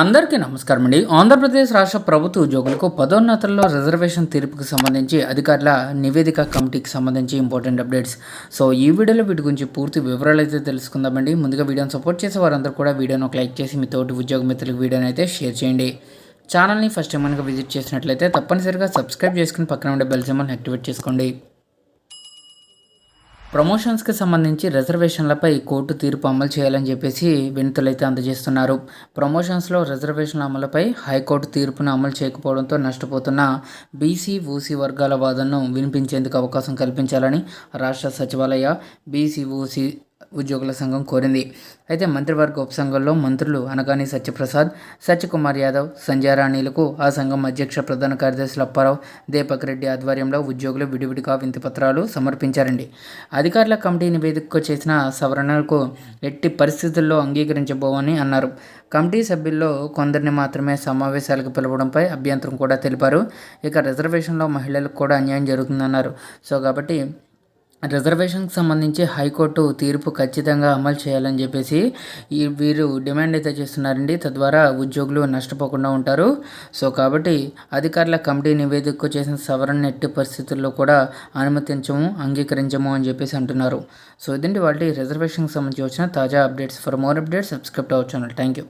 అందరికీ నమస్కారం అండి. ఆంధ్రప్రదేశ్ రాష్ట్ర ప్రభుత్వ ఉద్యోగులకు పదోన్నతుల్లో రిజర్వేషన్ తీర్పుకు సంబంధించి అధికారుల నివేదిక కమిటీకి సంబంధించి ఇంపార్టెంట్ అప్డేట్స్. సో ఈ వీడియోలో వీటి గురించి పూర్తి వివరాలు అయితే తెలుసుకుందామండి. ముందుగా వీడియోని సపోర్ట్ చేసే వారందరూ కూడా వీడియోను ఒక లైక్ చేసి మీ తోటి ఉద్యోగ మిత్రులకు వీడియోని అయితే షేర్ చేయండి. ఛానల్ని ఫస్ట్ టైం కనుక విజిట్ చేసినట్లయితే తప్పనిసరిగా సబ్స్క్రైబ్ చేసుకుని పక్కన ఉండే బెల్ సింబల్ని యాక్టివేట్ చేసుకోండి. ప్రమోషన్స్కి సంబంధించి రిజర్వేషన్లపై కోర్టు తీర్పు అమలు చేయాలని చెప్పేసి వినతులైతే అందజేస్తున్నారు. ప్రమోషన్స్లో రిజర్వేషన్ల అమలుపై హైకోర్టు తీర్పును అమలు చేయకపోవడంతో నష్టపోతున్న బీసీ ఓసీ వర్గాల వాదనను వినిపించేందుకు అవకాశం కల్పించాలని రాష్ట్ర సచివాలయ బీసీ ఓసీ ఉద్యోగుల సంఘం కోరింది. అయితే మంత్రివర్గ ఉపసంఘంలో మంత్రులు అనగాని సత్యప్రసాద్ సత్యకుమార్ యాదవ్ సంజయరాణిలకు ఆ సంఘం అధ్యక్ష ప్రధాన కార్యదర్శి అప్పారావు దీపక్ రెడ్డి ఆధ్వర్యంలో ఉద్యోగులు విడివిడిగా వింతిపత్రాలు సమర్పించారండి. అధికారుల కమిటీ నివేదికకు చేసిన సవరణలకు ఎట్టి పరిస్థితుల్లో అంగీకరించబోవని అన్నారు. కమిటీ సభ్యుల్లో కొందరిని మాత్రమే సమావేశాలకు పిలవడంపై అభ్యంతరం కూడా తెలిపారు. ఇక రిజర్వేషన్లో మహిళలకు కూడా అన్యాయం జరుగుతుందన్నారు. సో కాబట్టి రిజర్వేషన్కి సంబంధించి హైకోర్టు తీర్పు ఖచ్చితంగా అమలు చేయాలని చెప్పేసి ఈ వీరు డిమాండ్ అయితే చేస్తున్నారండి. తద్వారా ఉద్యోగులు నష్టపోకుండా ఉంటారు. సో కాబట్టి అధికారుల కమిటీ నివేదికకు చేసిన సవరణ ఎట్టి పరిస్థితుల్లో కూడా అనుమతించము అంగీకరించము అని చెప్పేసి అంటున్నారు. సో ఇదండి వాళ్ళ రిజర్వేషన్కి సంబంధించి వచ్చిన తాజా updates. For more updates subscribe our channel thank you